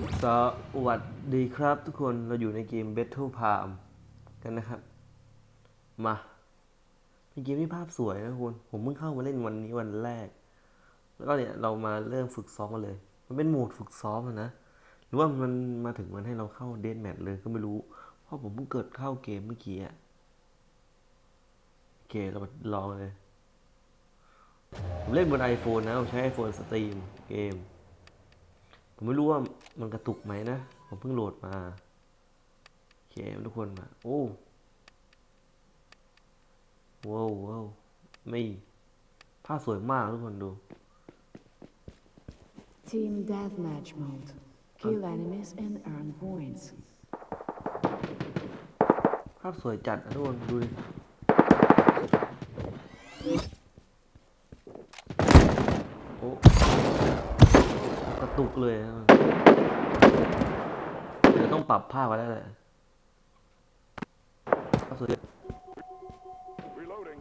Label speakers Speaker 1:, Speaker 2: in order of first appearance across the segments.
Speaker 1: สวัสดีครับทุกคนเราอยู่ในเกม Battle Palm กันนะครับ มาเป็นเกมที่ภาพสวยนะคุณผมเพิ่งเข้ามาเล่นวันนี้วันแรก แล้วก็เนี่ยเรามาเริ่มฝึกซ้อมกันเลย มันเป็นโหมดฝึกซ้อมนะหรือว่ามันมาถึงมันให้เราเข้าเดนแมทเลยก็ไม่รู้ เพราะผมเพิ่งเกิดเข้าเกมเมื่อกี้อะโอเคเรามาลองเลย ผมเล่นบน iPhone นะผมใช้ iPhone สตรีมเกม ผมไม่รู้ว่ามันกระตุกไหมนะ ผมเพิ่งโหลดมา โอเคทุกคนมา โอ้ว้าวว้าวไม่ภาพสวยมากทุกคนดู
Speaker 2: Team Deathmatch mode. Kill enemies and earn points.
Speaker 1: ภาพสวยจัดนะทุกคนดูดิโอ้กระ ตุกเลยนะเดี๋ยวต้องปรับภาพไว้แล้วแหละภาพสวย
Speaker 3: Reloading.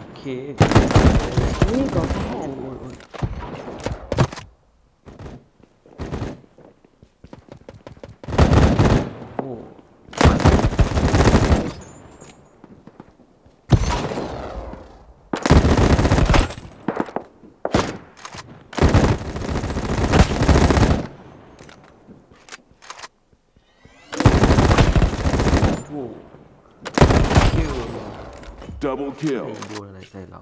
Speaker 1: โอเค
Speaker 2: Legal
Speaker 1: โอ้
Speaker 2: ahead.
Speaker 3: Double
Speaker 1: ใคร
Speaker 3: kill.
Speaker 1: โยนอะไรใส่เรา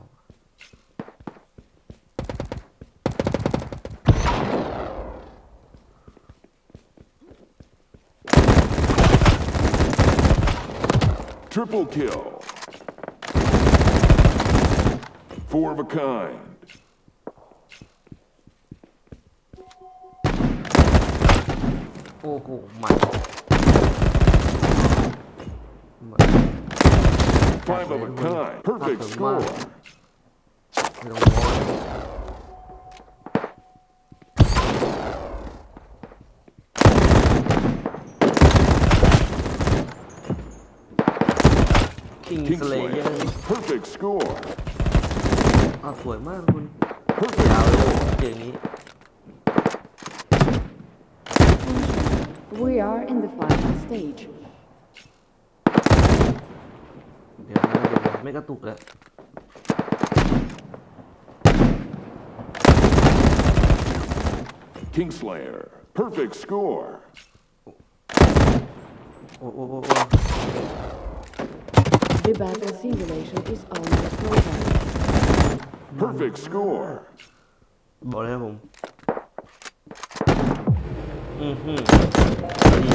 Speaker 3: Triple kill. Four of a kind.
Speaker 1: โอ้โหมันมัน
Speaker 3: Five of a kind. Perfect
Speaker 1: That's a
Speaker 3: score.
Speaker 1: ไม่ต้องมองคิงสเลเยอ
Speaker 3: Kingslayer.
Speaker 1: ร์
Speaker 3: Perfect score.
Speaker 1: อ่ะสวยมากคุณ
Speaker 3: Perfect
Speaker 1: ยาวเลย
Speaker 3: score.
Speaker 1: เจออย่างนี้
Speaker 2: We are in the final stage.
Speaker 1: ไม่กระตุกแล้ว
Speaker 3: Kingslayer. Perfect score.
Speaker 1: โอ้โอ้โอ้โอ้
Speaker 2: The battle simulation is almost over.
Speaker 3: Perfect score.
Speaker 1: บอกเลยครับผม อือหือดี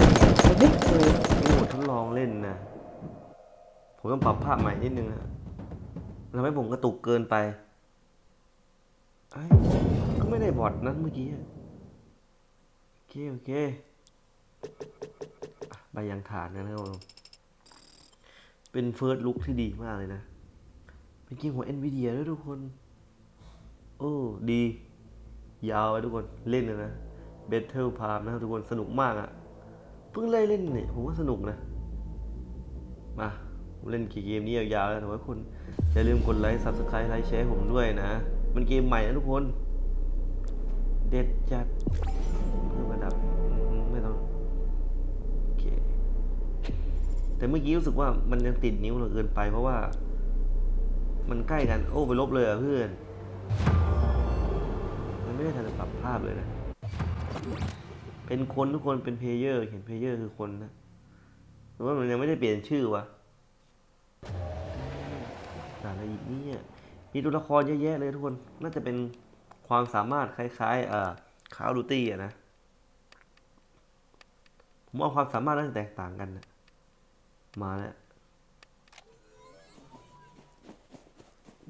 Speaker 2: Victory.
Speaker 1: นี่หมดทดลองเล่นนะ ผมต้องปรับภาพใหม่นิดนึงนะทำให้ผมกระตุกเกินไปไอ้ก็ไม่ได้บอดนะเมื่อกี้ โอเค โอเค ใบยางฐานนะครับผมเป็นเฟิร์สลุกที่ดีมากเลยนะ เป็นเกมของ NVIDIA ด้วยทุกคน โอ้ ดี ยาวไปทุกคน เล่นเลยนะ Battle Palm นะครับทุกคน สนุกมากอะ่ะ เพิ่งเล่นเล่นเนี่ย ผมว่าสนุกนะ เล่นเกมนี้ยาวๆแล้วแต่ว่าคุณอย่าลืมกดไลค์ Subscribe ไลค์แชร์ผมด้วยนะ มันเกมใหม่นะทุกคน เด็ดจัดเพิ่มระดับไม่ต้องโอเคแต่เมื่อกี้รู้สึกว่ามันยังติดนิ้วเราเกินไป เพราะว่า มันใกล้กัน โอ้ไปลบเลยอะเพื่อน มันไม่ได้ทันปรับภาพเลยนะ เป็นคนทุกคนเป็นเพลเยอร์ เห็นเพลเยอร์คือคนนะหรือว่ามันยังไม่ได้เปลี่ยนชื่อวะ อะไรอีกเนี่ยมีตัวละครเยอะแยะเลยทุกคน น่าจะเป็นความสามารถคล้ายๆเอ่อคาวดูตี้อะนะ ผมว่าความสามารถน่าจะแตกต่างกันนะมาแล้ว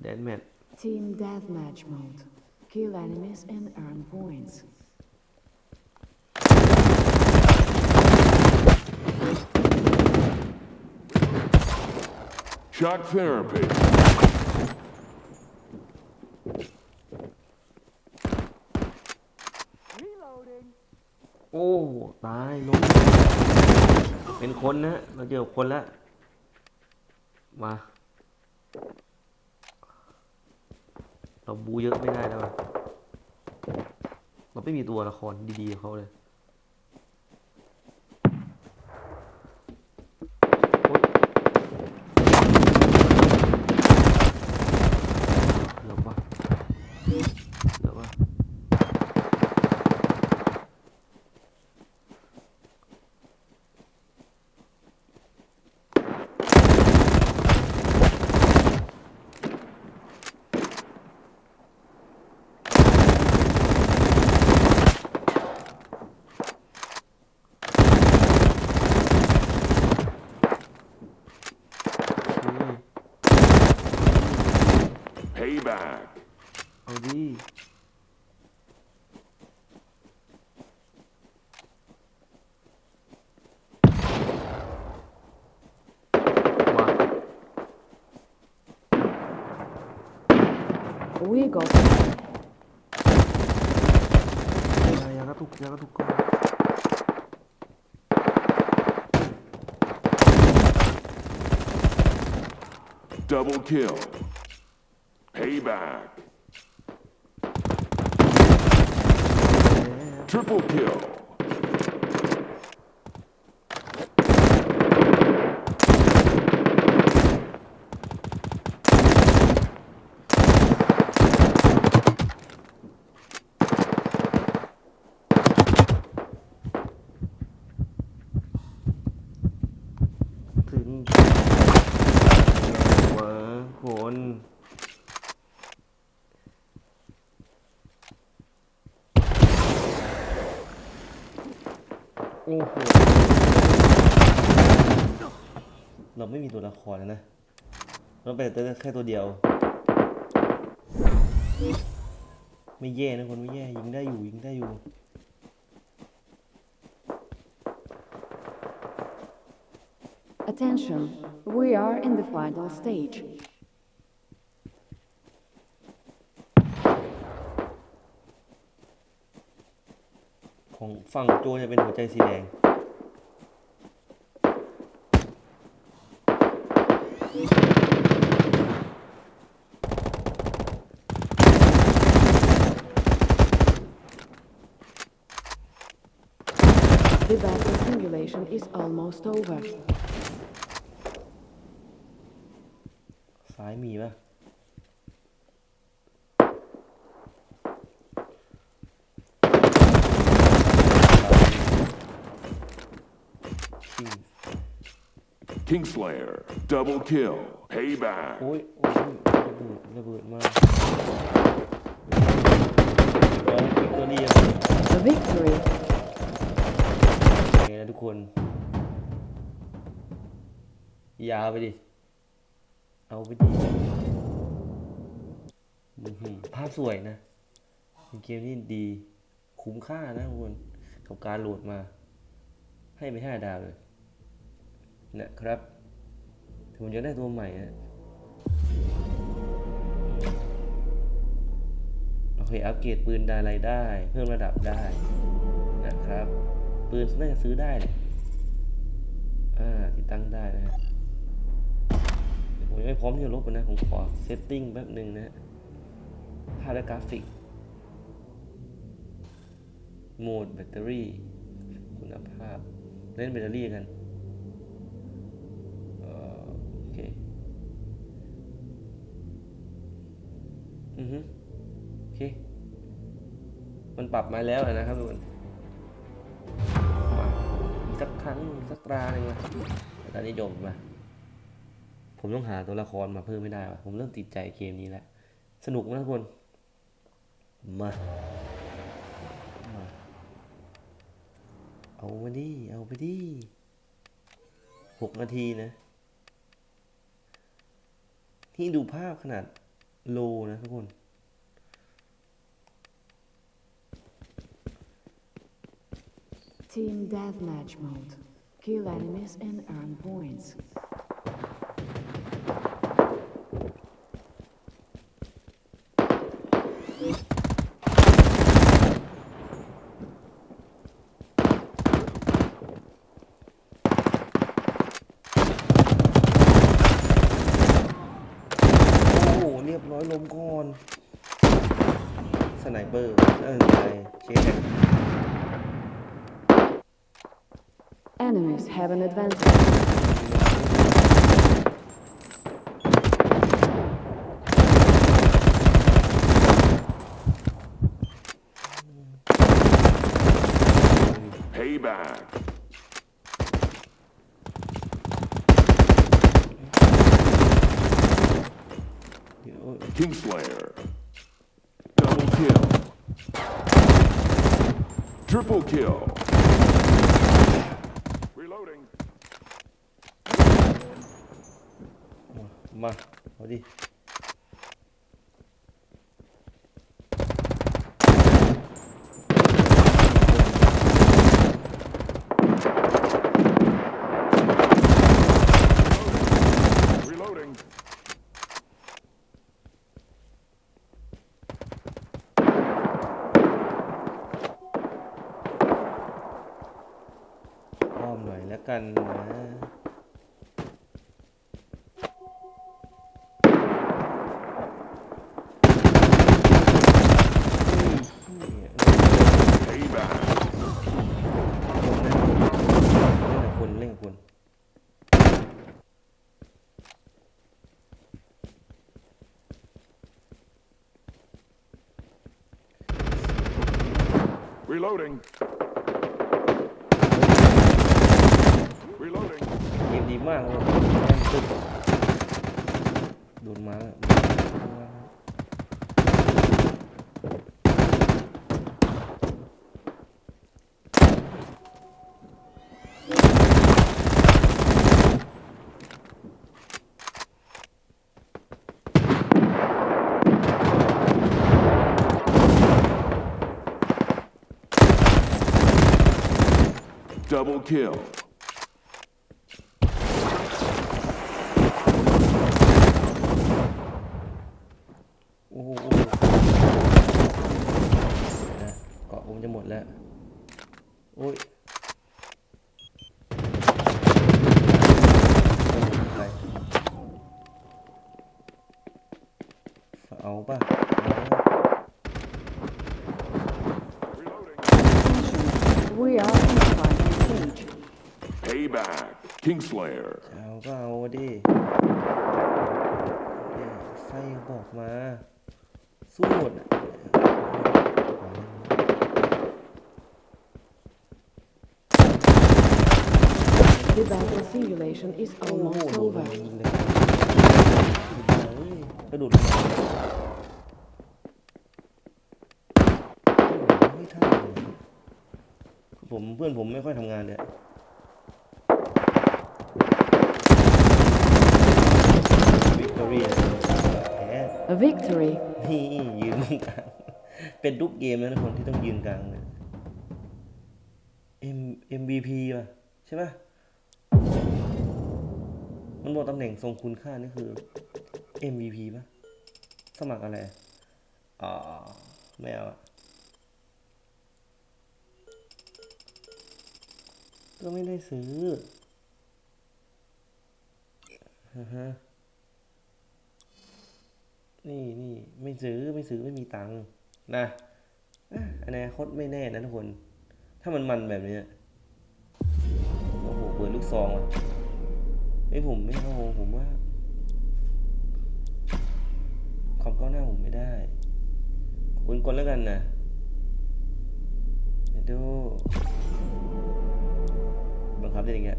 Speaker 1: แดนแมท
Speaker 2: Team Deathmatch mode. Kill enemies and earn points.
Speaker 3: Shock therapy.
Speaker 1: โอ้ ตายลงเป็นคนนะ เราเจอคนแล้ว มา เราบูเยอะไม่ได้แล้วอะเราไม่มีตัวละครดีๆกับเขาเลย Zero Ducati.
Speaker 3: Double kill. Payback. Triple kill.
Speaker 1: ละครแล้วนะเราเป็นแต่แค่ตัวเดียว ไม่แย่นะคนไม่แย่ยิงได้อยู่ยิงได้อยู่
Speaker 2: attention. We are in the final stage.
Speaker 1: ของฝั่งโจจะเป็นหัวใจสีแดง
Speaker 2: The battle simulation is almost over.
Speaker 1: ซ้ายมีปะชิง
Speaker 3: Kingslayer. Double kill. Payback.
Speaker 1: โอ้ยโอ้ยระเบิดระเบิดมากเอาอีกตัวเดียว
Speaker 2: The victory.
Speaker 1: คนะทุกคน ยาวไปดิ เอาไปดิภาพสวยนะเกมที่ดี คุ้มค่านะทุกคนกับการโหลดมา ให้ไปห้าดาวเลยนะครับผมจะได้ตัวใหม่นะโอเค อัปเกรดปืนได้อะไรได้ เพิ่มระดับได้นะครับ ปืนน่าจะซื้อได้เลยอ่าติดตั้งได้นะฮะเดี๋ยวผมยังไม่พร้อมที่จะลบนะผมขอเซตติ้งแป๊บหนึ่งนะฮะภาพและกราฟิกโหมดแบตเตอรี่ คุณภาพ เล่นแบตเตอรี่กันเออโอเคอือฮึโอเค มันปรับมาแล้วนะครับทุกคน ครั้งสักตราหนึ่งนะแต่ตอนนี้จบมาผมต้องหาตัวละครมาเพิ่มไม่ได้วะผมเริ่มติดใจเกมนี้แล้ว สนุกนะทุกคน มามาเอามาดิ เอาไปดิหกนาทีนะ ที่ดูภาพขนาดโลนะทุกคน
Speaker 2: Team Deathmatch mode. Kill enemies and earn points.
Speaker 1: โอ้โหเรียบร้อยลมก่อน สไนเปอร์เออไปเช็ค
Speaker 2: Enemies have an advantage.
Speaker 3: Payback. Kingslayer. Double kill. Triple kill.
Speaker 1: มาเอาดิ
Speaker 3: Reloading.
Speaker 1: อ้อมหน่อยแล้วกันนะเฮ้ยเหี้ย
Speaker 3: Payback.
Speaker 1: คนนะเล่นกับคนเล่นกับคน
Speaker 3: Reloading. Reloading.
Speaker 1: เกมดีมากเลยตึ๊บโดนมาแล้ว
Speaker 3: Double kill. Kingslayer.
Speaker 1: เอาก็เอาดิเนี่ยไฟบอกมา สู้หมดอะ
Speaker 2: The battle simulation is
Speaker 1: โอ้โห
Speaker 2: almost
Speaker 1: โดน
Speaker 2: over.
Speaker 1: ยิงเลยเฮ้ยกระโดดลงมาไม่ท่าเลยผมเพื่อนผมไม่ค่อยทำงานเลยวิกตอรี่แพ้
Speaker 2: A victory.
Speaker 1: นี่ยืนกลางเป็นทุกเกมนะทุกคนที่ต้องยืนกลางเลย M MVP ป่ะใช่ป่ะ มันบอกตำแหน่งทรงคุณค่านี่คือ MVP ป่ะ สมัครอะไรอ่าไม่เอาอะก็ไม่ได้ซื้อฮะฮะ นี่นี่ไม่ซื้อไม่ซื้อไม่มีตังค์นะอะอนาคตไม่แน่นะทุกคน ถ้ามันมันแบบนี้โอ้โหเปิดลูกซองอะไอ้ผมไม่เอาผมว่าความก้าวหน้าผมไม่ได้คุณกนแล้วกันนะเดี๋ยวดูบังคับได้ยังไง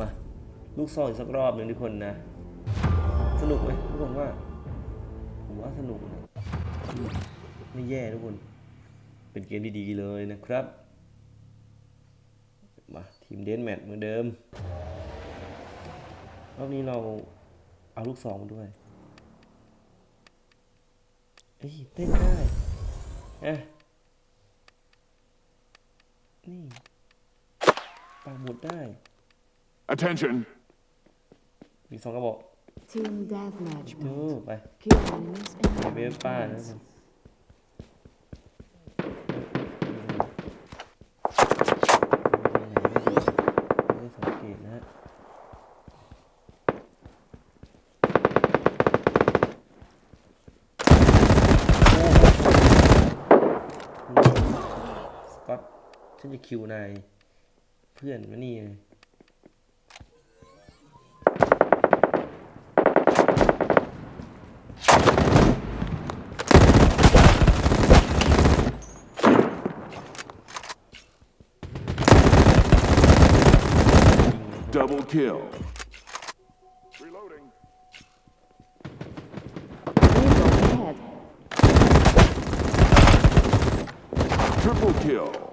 Speaker 1: มา ลูกซองอีกสักรอบหนึ่งทุกคนนะ สนุกไหมทุกคนว่า ว่าสนุกนะไม่แย่ทุกคน เป็นเกมที่ดีเลยนะครับ มาทีมเดนแมทเหมือนเดิม รอบนี้เราเอาลูกสองมาด้วย เอ้ยเต้นได้อะนี่ปากหมุดได้
Speaker 3: Attention.
Speaker 1: มีสองกระบอก
Speaker 2: Team deathmatch
Speaker 1: ดูไป
Speaker 2: Kill ด้ป harm
Speaker 1: เวฟป้านี่
Speaker 2: ย
Speaker 1: ไม่ได้สังเกตนะฮะโอ้โหสก็อฉันจะคิวนายเพื่อนมานี่
Speaker 3: kill. Reloading. Triple kill.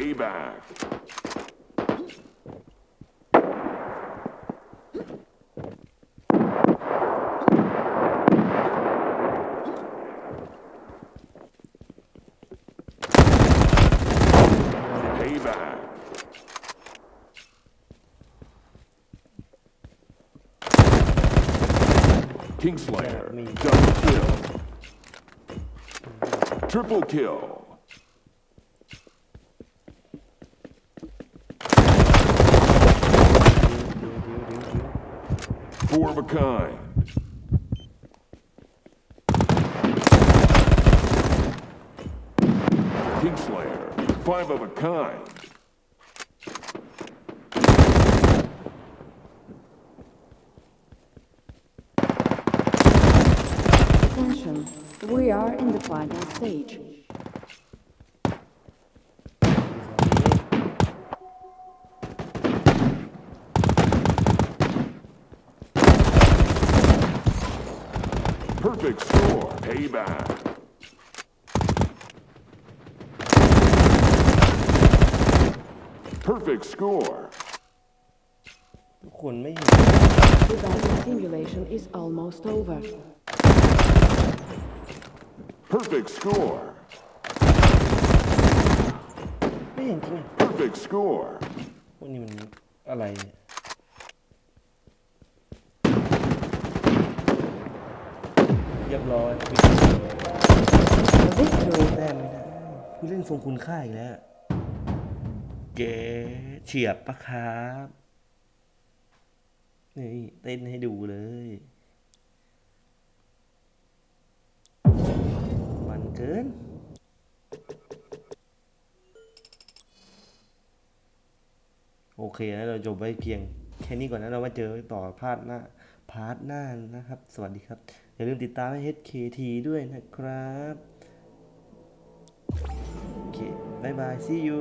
Speaker 3: Payback. Payback. Kingslayer. Double kill. Triple kill. Four of a kind. Kingslayer, five of a kind.
Speaker 2: Attention. We are in the final stage.
Speaker 3: Perfect score. Payback. Perfect score.
Speaker 1: ทุกคนไม่เห็น
Speaker 2: The battle simulation is almost over.
Speaker 3: Perfect score.
Speaker 1: ไม่เห็นจริงอ่ะ
Speaker 3: Perfect score.
Speaker 1: พวกนี้มันอะไรเนี่ย เรียบร้อย
Speaker 2: Victory.
Speaker 1: แต้มไม่ได้ผู้เล่นทรงคุณค่าอีกแล้วเก๋เฉียบปะครับนี่เต้นให้ดูเลย มันเกินโอเคนะเราจบไว้เพียงแค่นี้ก่อนนะเรามาเจอต่อพาร์ทหน้าพาร์ทหน้านะครับ สวัสดีครับ อย่าลืมติดตามให้ HKT ด้วยนะครับ โอเคบายบาย see you